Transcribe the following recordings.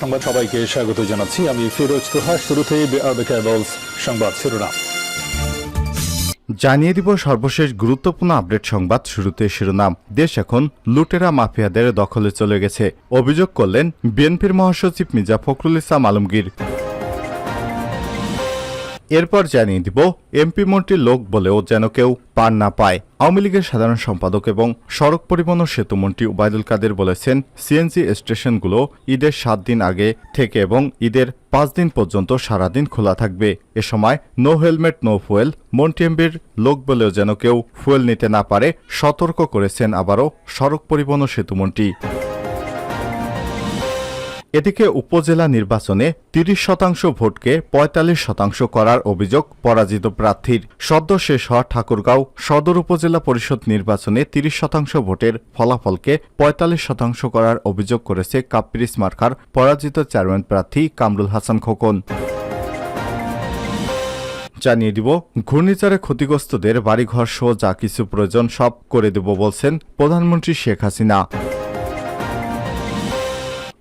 সংবাদ সবাইকে স্বাগত জানাচ্ছি। আমি ফিরোজ তোহা, শুরুতেই সংবাদ শিরোনাম। জানিয়ে দিব সর্বশেষ গুরুত্বপূর্ণ আপডেট সংবাদ শুরুতে শিরোনাম। দেশ এখন লুটেরা মাফিয়াদের দখলে চলে গেছে। অভিযোগ করলেন বিএনপির মহাসচিব মির্জা ফখরুল ইসলাম আলমগীর। এরপর জানিয়ে দিব, এমপি মন্ত্রীর লোক বলেও যেন কেউ পার না পায়। আওয়ামী লীগের সাধারণ সম্পাদক এবং সড়ক পরিবহন ও সেতুমন্ত্রী উবায়দুল কাদের বলেছেন সিএনজি স্টেশনগুলো ঈদের সাত দিন আগে থেকে এবং ঈদের পাঁচ দিন পর্যন্ত সারাদিন খোলা থাকবে। এ সময় নো হেলমেট, নো ফুয়েল, মন্ত্রী এমপির লোক বলেও যেন কেউ ফুয়েল নিতে না পারে, সতর্ক করেছেন আবারও সড়ক পরিবহন ও সেতুমন্ত্রী এদিকে উপজেলা নির্বাচনে তিরিশ শতাংশ ভোটকে পঁয়তাল্লিশ শতাংশ করার অভিযোগ পরাজিত প্রার্থীর। সদ্য শেষ হওয়া ঠাকুরগাঁও সদর উপজেলা পরিষদ নির্বাচনে তিরিশ শতাংশ ভোটের ফলাফলকে পঁয়তাল্লিশ শতাংশ করার অভিযোগ করেছে কাপ্পিরিস মার্কার পরাজিত চেয়ারম্যান প্রার্থী কামরুল হাসান খোকন। জানিয়ে দিব, ঘূর্ণিঝড়ে ক্ষতিগ্রস্তদের বাড়িঘর সহ যা কিছু প্রয়োজন সব করে দেব বলছেন প্রধানমন্ত্রী শেখ হাসিনা।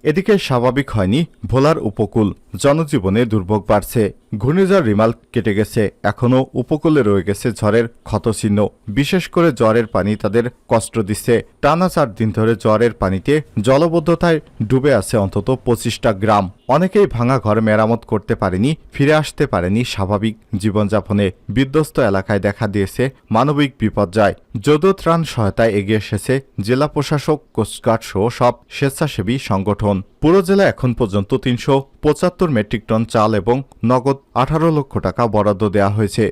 এদিকে স্বাভাবিক হয়নি ভোলার উপকূল। জনজীবনে দুর্ভোগ বাড়ছে। ঘূর্ণিঝড় রিমাল কেটে গেছে। এখনও উপকূলে রয়ে গেছে ঝড়ের ক্ষতচিহ্ন। বিশেষ করে জ্বরের পানি তাদের কষ্ট দিচ্ছে। টানা চার দিন ধরে জ্বরের পানিতে জলবদ্ধতায় ডুবে আছে অন্তত পঁচিশটা গ্রাম। অনেকেই ভাঙা ঘর মেরামত করতে পারেনি, ফিরে আসতে পারেনি স্বাভাবিক জীবনযাপনে। বিধ্বস্ত এলাকায় দেখা দিয়েছে মানবিক বিপর্যয়। যদু ত্রাণ সহায়তায় এগিয়ে এসেছে জেলা প্রশাসক, কোস্টগার্ড সহ সব স্বেচ্ছাসেবী সংগঠন। পুরো জেলা এখন পর্যন্ত তিনশো পঁচাত্তর মেট্রিক টন চাল এবং নগদ আঠারো লক্ষ টাকা বরাদ্দ দেয়া হয়েছে।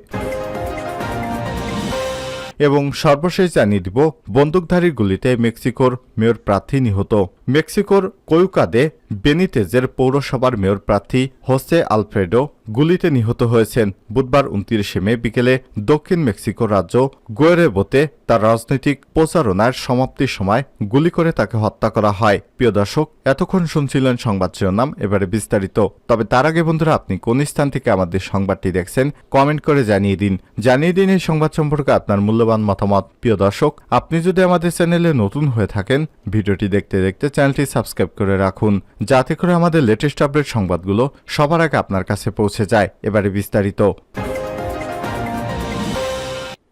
এবং সর্বশেষ জানিয়ে দিব, বন্দুকধারীর গুলিতে মেক্সিকোর মেয়র প্রার্থী নিহত। মেক্সিকোর কয়ুকাদে বেনিতেজের পৌরসভার মেয়র প্রার্থী হোসে আলফ্রেডো গুলিতে নিহত হয়েছেন বুধবার উনত্রিশে মে বিকেলে দক্ষিণ মেক্সিকো রাজ্য গোয়েরেবোতে তার রাজনৈতিক প্রচারণার সমাপ্তির সময় গুলি করে তাকে হত্যা করা হয়। প্রিয় দর্শক, এতক্ষণ শুনছিলেন সংবাদ শিরোনাম, এবারে বিস্তারিত। তবে তার আগে বন্ধুরা, আপনি কোন স্থান থেকে আমাদের সংবাদটি দেখছেন, কমেন্ট করে জানিয়ে দিন। জানিয়ে দিন এই সংবাদ সম্পর্কে আপনার মূল্যবান মতামত। প্রিয় দর্শক, আপনি যদি আমাদের চ্যানেলে নতুন হয়ে থাকেন, ভিডিওটি দেখতে দেখতে চ্যানেলটি সাবস্ক্রাইব করে রাখুন। যাতে করে আমাদের লেটেস্ট আপডেট সংবাদগুলো সবার আগে আপনার কাছে পৌঁছে যায়। এবারে বিস্তারিত।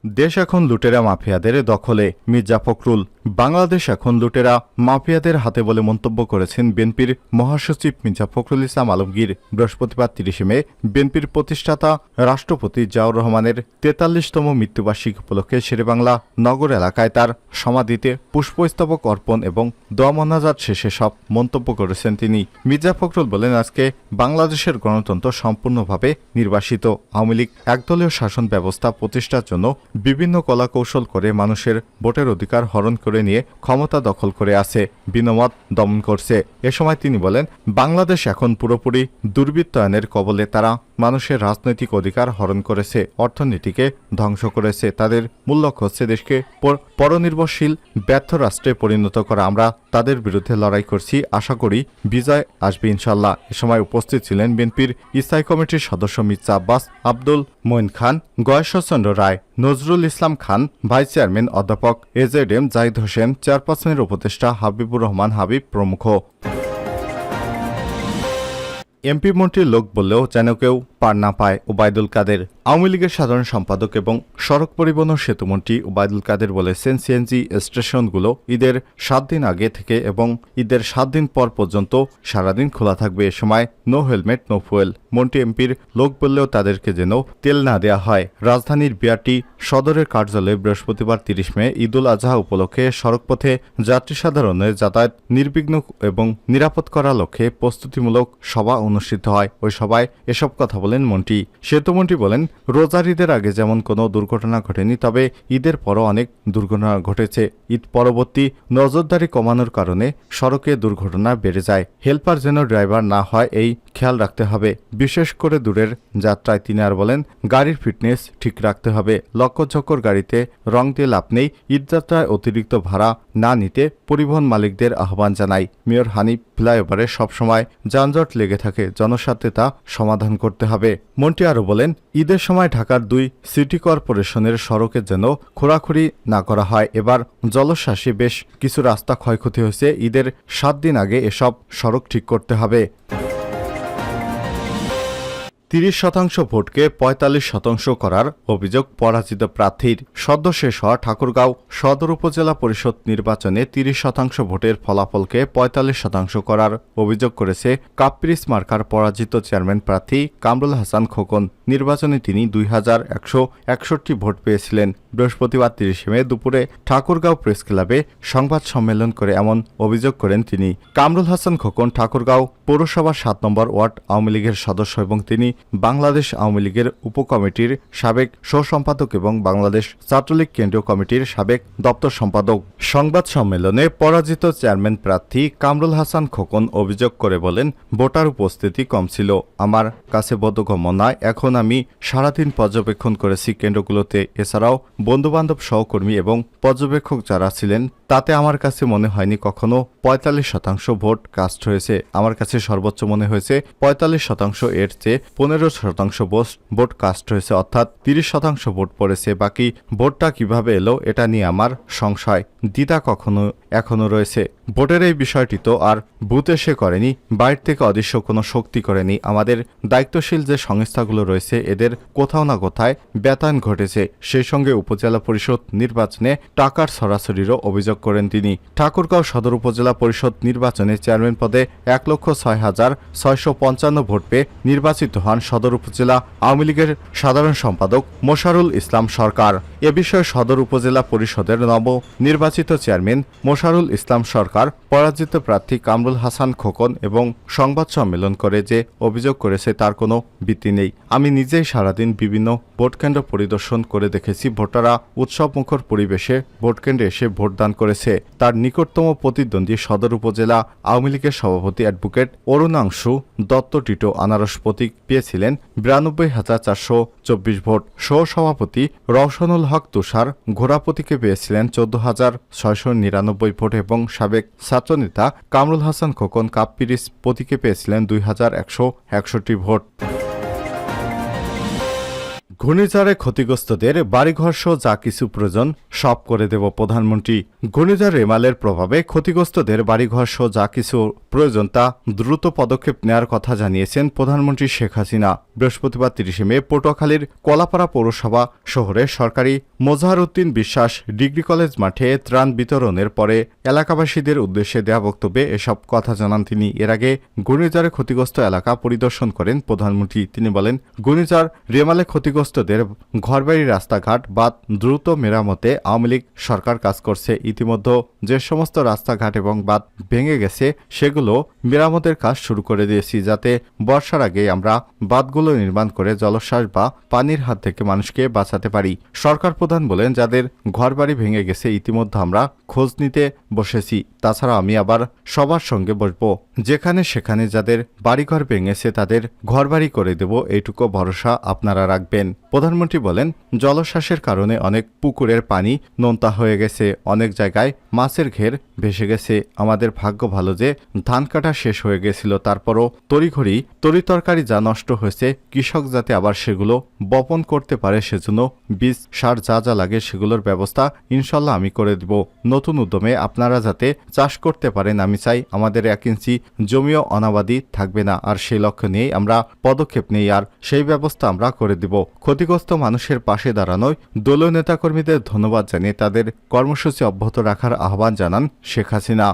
দেশ এখন লুটেরা মাফিয়াদের দখলে। মির্জা ফখরুল, বাংলাদেশ এখন লুটেরা মাফিয়াদের হাতে বলে মন্তব্য করেছেন বিএনপির মহাসচিব মির্জা ফখরুল ইসলাম আলমগীর। বৃহস্পতিবার তিরিশে মে, বিএনপির প্রতিষ্ঠাতা রাষ্ট্রপতি জিয়াউর রহমানের তেতাল্লিশতম মৃত্যুবার্ষিকী উপলক্ষে শেরেবাংলা নগর এলাকায় তার সমাধিতে পুষ্পস্তবক অর্পণ এবং দোয়া মোনাজাত শেষে সব মন্তব্য করেছেন তিনি। মির্জা ফখরুল বলেন, আজকে বাংলাদেশের গণতন্ত্র সম্পূর্ণভাবে নির্বাসিত। আওয়ামী লীগ একদলীয় শাসন ব্যবস্থা প্রতিষ্ঠার জন্য বিভিন্ন কলাকৌশল করে মানুষের ভোটের অধিকার হরণ করে নিয়ে ক্ষমতা দখল করে আছে, বিনমত দমন করছে। এ সময় তিনি বলেন, বাংলাদেশ এখন পুরোপুরি দুর্বৃত্তায়নের কবলে, তারা মানুষের রাজনৈতিক অধিকার হরণ করেছে, অর্থনীতিকে ধ্বংস করেছে, তাদের মূল লক্ষ্য হচ্ছে দেশকে পর- পরনির্ভরশীল, ব্যর্থ রাষ্ট্রে পরিণত করা। আমরা তাদের বিরুদ্ধে লড়াই করছি, আশা করি বিজয় আসবে ইনশাল্লাহ এ সময় উপস্থিত ছিলেন বিএনপির স্থায়ী কমিটির সদস্য মির্জা আব্বাস আব্দুল মঈন খান, গয়েশ্বরচন্দ্র রায়, নজরুল ইসলাম খান, ভাইস চেয়ারম্যান অধ্যাপক এজেড এম জাহিদ হোসেন, চেয়ারপারসনের উপদেষ্টা হাবিবুর রহমান হাবিব প্রমুখ। এমপি মন্ত্রীর লোক বললেও যেন কেউ পার না পায় ওবায়দুল কাদের। আওয়ামী লীগের সাধারণ সম্পাদক এবং সড়ক পরিবহন সেতুমন্ত্রী ওবায়দুল কাদের বলেছেন সিএনজি স্টেশনগুলো ঈদের সাত দিন আগে থেকে এবং ঈদের সাত দিন পর পর্যন্ত সারাদিন খোলা থাকবে। এ সময় নো হেলমেট, নো ফুয়েল। মন্ত্রী এমপির লোক বললেও তাদেরকে যেন তেল না দেয়া হয়। রাজধানীর বিআরটি সদরের কার্যালয়ে বৃহস্পতিবার তিরিশ মে ঈদুল আজহা উপলক্ষে সড়কপথে যাত্রী সাধারণের যাতায়াত নির্বিঘ্ন এবং নিরাপদ করার লক্ষ্যে প্রস্তুতিমূলক সভা অনুষ্ঠিত হয়। ওই সভায় এসব কথা বলেন মন্ত্রী। সেতুমন্ত্রী বলেন, রোজার ঈদের আগে যেমন কোনো দুর্ঘটনা ঘটেনি, তবে ঈদের পরও অনেক দুর্ঘটনা ঘটেছে। ঈদ পরবর্তী নজরদারি কমানোর কারণে সড়কে দুর্ঘটনা বেড়ে যায়। হেল্পার যেন ড্রাইভার না হয়, এই খেয়াল রাখতে হবে। বিশেষ করে দূরের যাত্রায় তিনি আর বলেন, গাড়ির ফিটনেস ঠিক রাখতে হবে। লক্ষ্যচক্কর গাড়িতে রং দিয়ে লাভ নেই। ঈদযাত্রায় অতিরিক্ত ভাড়া না নিতে পরিবহন মালিকদের আহ্বান জানাই। মেয়র হানিফ ফ্লাইওভারে সবসময় যানজট লেগে থাকে, জনস্বার্থে তা সমাধান করতে হবে। হবে মন্ত্রী আরও বলেন, ঈদের সময় ঢাকার দুই সিটি কর্পোরেশনের সড়কে যেন খোরাখুরি না করা হয়। এবার জলশ্বাসে বেশ কিছু রাস্তা ক্ষয়ক্ষতি হয়েছে। ঈদের সাত দিন আগে এসব সড়ক ঠিক করতে হবে। তিরিশ শতাংশ ভোটকে পঁয়তাল্লিশ শতাংশ করার অভিযোগ পরাজিত প্রার্থীর। সদ্য শেষ হওয়া ঠাকুরগাঁও সদর উপজেলা পরিষদ নির্বাচনে তিরিশ শতাংশ ভোটের ফলাফলকে পঁয়তাল্লিশ শতাংশ করার অভিযোগ করেছে কাপ্রিস মার্কার পরাজিত চেয়ারম্যান প্রার্থী কামরুল হাসান খোকন। নির্বাচনে তিনি দুই হাজার একশো একষট্টি ভোট পেয়েছিলেন। বৃহস্পতিবার তিরিশে মে দুপুরে ঠাকুরগাঁও প্রেস ক্লাবে সংবাদ সম্মেলন করে এমন অভিযোগ করেন তিনি। কামরুল হাসান খোকন ঠাকুরগাঁও পৌরসভার সাত নম্বর ওয়ার্ড আওয়ামী লীগের সদস্য এবং তিনি বাংলাদেশ আওয়ামী লীগের উপকমিটির সাবেক সহ-সম্পাদক এবং বাংলাদেশ ছাত্রলীগ কেন্দ্রীয় কমিটির সাবেক দপ্তর সম্পাদক। সংবাদ সম্মেলনে পরাজিত চেয়ারম্যান প্রার্থী কামরুল হাসান খোকন অভিযোগ করে বলেন, ভোটার উপস্থিতি কম ছিল। আমার কাছে বোধগম্য নয়। এখন আমি সারাদিন পর্যবেক্ষণ করেছি কেন্দ্রগুলোতে। এছাড়াও বন্ধুবান্ধব সহকর্মী এবং পর্যবেক্ষক যারা ছিলেন, তাতে আমার কাছে মনে হয়নি কখনো পঁয়তাল্লিশ শতাংশ ভোট কাস্ট হয়েছে। আমার কাছে সর্বোচ্চ মনে হয়েছে পঁয়তাল্লিশ শতাংশ, এর চেয়ে পনেরো শতাংশ ভোট কাস্ট হয়েছে, অর্থাৎ তিরিশ শতাংশ ভোট পড়েছে। বাকি ভোটটা কীভাবে এলো, এটা নিয়ে আমার সংশয়। দ্বিধা কখনো এখনও রয়েছে। ভোটের এই বিষয়টি তো আর বুথ এসে করেনি, বাইরে থেকে অদৃশ্য কোনো শক্তি করেনি। আমাদের দায়িত্বশীল যে সংস্থাগুলো রয়েছে, এদের কোথাও না কোথায় ব্যথায়ন ঘটেছে। সেই সঙ্গে উপজেলা পরিষদ নির্বাচনে টাকার সরাসরিরও অভিযোগ করেন তিনি। ঠাকুরগাঁও সদর উপজেলা পরিষদ নির্বাচনে চেয়ারম্যান পদে এক লক্ষ ছয় হাজার ছয়শো পঞ্চান্ন ভোট পেয়ে নির্বাচিত হন সদর উপজেলা আওয়ামী লীগের সাধারণ সম্পাদক মোশারুল ইসলাম সরকার। এ বিষয়ে সদর উপজেলা পরিষদের নব নির্বাচিত চেয়ারম্যান মোশারুল ইসলাম সরকার, পরাজিত প্রার্থী কামরুল হাসান খোকন এবং সংবাদ সম্মেলন করে যে অভিযোগ করেছে তার কোনো ভিত্তি নেই। আমি নিজেই সারাদিন বিভিন্ন ভোটকেন্দ্র পরিদর্শন করে দেখেছি, ভোটাররা উৎসবমুখর পরিবেশে ভোটকেন্দ্রে এসে ভোটদান করেছে। তার নিকটতম প্রতিদ্বন্দ্বী সদর উপজেলা আওয়ামী লীগের সভাপতি অ্যাডভোকেট অরুণাংশু দত্ত টিটো আনারস প্রতীক পেয়েছিলেন বিরানব্বই হাজার চারশো চব্বিশ ভোট। সহসভাপতি রওশনুল হক তুষার ঘোড়া প্রতীকে পেয়েছিলেন চোদ্দ হাজার ছয়শো নিরানব্বই ভোট এবং সাবেক ছাত্রনেতা কামরুল হাসান খোকন কাপ্পিরিস প্রতীকে পেয়েছিলেন দুই হাজার একশো একষট্টি ভোট। ঘূর্ণিঝড়ে ক্ষতিগ্রস্তদের বাড়িঘর সহ যা কিছু প্রয়োজন সব করে দেব প্রধানমন্ত্রী। ঘূর্ণিঝড় রেমালের প্রভাবে ক্ষতিগ্রস্তদের বাড়িঘর সহ যা কিছু প্রয়োজন তা দ্রুত পদক্ষেপ নেওয়ার কথা জানিয়েছেন প্রধানমন্ত্রী শেখ হাসিনা। বৃহস্পতিবার তিরিশে মে পটুয়াখালীর কলাপাড়া পৌরসভা শহরে সরকারি মোজাহারউদ্দিন বিশ্বাস ডিগ্রি কলেজ মাঠে ত্রাণ বিতরণের পরে এলাকাবাসীদের উদ্দেশ্যে দেয়া বক্তব্যে এসব কথা জানান তিনি। এর আগে ঘূর্ণিঝড়ে ক্ষতিগ্রস্ত এলাকা পরিদর্শন করেন প্রধানমন্ত্রী। তিনি বলেন, ঘূর্ণিঝড় রেমালে ক্ষতিগ্রস্তদের ঘরবাড়ি রাস্তাঘাট বাদ দ্রুত মেরামতে আওয়ামী লীগ সরকার কাজ করছে। ইতিমধ্যে যে সমস্ত রাস্তাঘাট এবং বাঁধ ভেঙে গেছে, সেগুলো মেরামতের কাজ শুরু করে দিয়েছি, যাতে বর্ষার আগে আমরা বাঁধগুলো নির্মাণ করে জলোচ্ছ্বাস বা পানির হাত থেকে মানুষকে বাঁচাতে পারি। সরকার প্রধান বলেন, যাদের ঘরবাড়ি ভেঙে গেছে, ইতিমধ্যে আমরা খোঁজ নিতে বসেছি। তাছাড়া আমি আবার সবার সঙ্গে বসবো। যেখানে সেখানে যাদের বাড়িঘর ভেঙেছে, তাদের ঘরবাড়ি করে দেব। এইটুকু ভরসা আপনারা রাখবেন। প্রধানমন্ত্রী বলেন জলশ্বাসের কারণে অনেক পুকুরের পানি নোনতা হয়ে গেছে, অনেক জায়গায় মাছের ঘের ভেসে গেছে। আমাদের ভাগ্য ভালো যে ধান কাটা শেষ হয়ে গেছিল, তারপরও তড়িঘড়ি তরিতরকারি যা নষ্ট হয়েছে, কৃষক যাতে আবার সেগুলো বপন করতে পারে, সেজন্য বীজ, সার যা যা লাগে সেগুলোর ব্যবস্থা ইনশাল্লাহ আমি করে দিব। নতুন উদ্যমে আপনারা যাতে চাষ করতে পারেন, আমি চাই আমাদের এক ইঞ্চি জমিও অনাবাদি থাকবে না, আর সেই লক্ষ্য নিয়েই আমরা পদক্ষেপ নেই, আর সেই ব্যবস্থা আমরা করে দিব। ক্ষতিগ্রস্ত মানুষের পাশে দাঁড়ানোয় দলীয় নেতাকর্মীদের ধন্যবাদ জানিয়ে তাদের কর্মসূচি অব্যাহত রাখার আহ্বান জানান শেখ হাসিনা।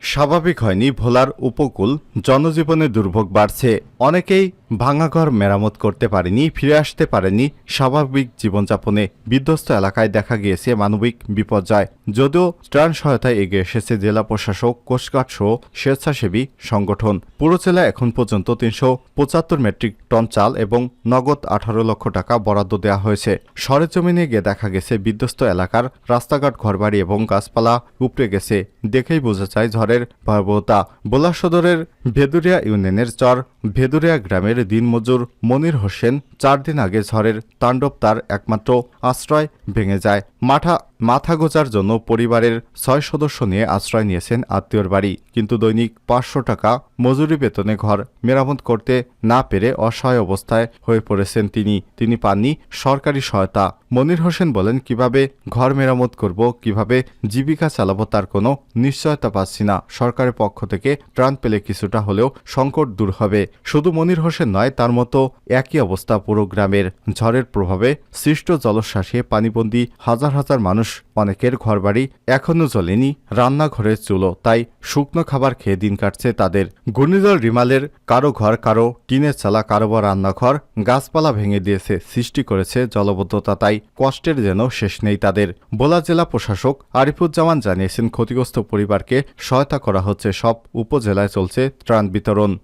স্বাভাবিক হয়নি ভোলার উপকূল, জনজীবনে দুর্ভোগ বাড়ছে। অনেকেই ভাঙাঘর মেরামত করতে পারেনি, ফিরে আসতে পারেনি, স্বাভাবিক জীবনযাপনে বিধ্বস্ত এলাকায় দেখা গিয়েছে মানবিক বিপর্যয়। যদিও ত্রাণ সহায়তায় এগিয়ে এসেছে জেলা প্রশাসক কোস্টগার্ড সহ স্বেচ্ছাসেবী সংগঠন। পুরো জেলা এখন পর্যন্ত তিনশো পঁচাত্তর মেট্রিক টন চাল এবং নগদ আঠারো লক্ষ টাকা বরাদ্দ দেওয়া হয়েছে। সরেজমিনে গিয়ে দেখা গেছে, বিধ্বস্ত এলাকার রাস্তাঘাট, ঘরবাড়ি এবং গাছপালা উপড়ে গেছে। দেখেই বোঝা যায় ঝড়ের ভয়াবহতা। বোলা সদরের ভেদুরিয়া ইউনিয়নের চর ভেদুরিয়া গ্রামের দিনমজুর মনির হোসেন চার দিন আগে ঝড়ের তাণ্ডব তার একমাত্র আশ্রয় ভেঙে যায়। মাঠা মাথা গোজার জন্য পরিবারের ছয় সদস্য নিয়ে আশ্রয় নিয়েছেন আত্মীয়র বাড়ি। কিন্তু দৈনিক পাঁচশো টাকা মজুরি বেতনে ঘর মেরামত করতে না পেরে অসহায় অবস্থায় হয়ে পড়েছেন তিনি। তিনি পাননি সরকারি সহায়তা। মনির হোসেন বলেন, কীভাবে ঘর মেরামত করব, কীভাবে জীবিকা চালাবো তার কোনো নিশ্চয়তা পাচ্ছি না। সরকারের পক্ষ থেকে ত্রাণ পেলে কিছুটা হলেও সংকট দূর হবে। শুধু মনির হোসেন নয়, তার মতো একই অবস্থা পুরো গ্রামের। ঝড়ের প্রভাবে সৃষ্ট জলশ্বাসে পানিবন্দী হাজার হাজার মানুষ অনেকের ঘরবাড়ি এখনও জ্বলেনি, রান্নাঘরের চুলো তাই শুকনো খাবার খেয়ে দিন কাটছে তাদের। ঘূর্ণিঝড় রিমালের কারও ঘর, কারও টিনের চালা কারও বা রান্নাঘর, গাছপালা ভেঙে দিয়েছে, সৃষ্টি করেছে জলবদ্ধতা, তাই কষ্টের যেন শেষ নেই তাদের। বোলা জেলা প্রশাসক আরিফুজ্জামান জানিয়েছেন, ক্ষতিগ্রস্ত পরিবারকে সহায়তা করা হচ্ছে, সব উপজেলায় চলছে ত্রাণ বিতরণ।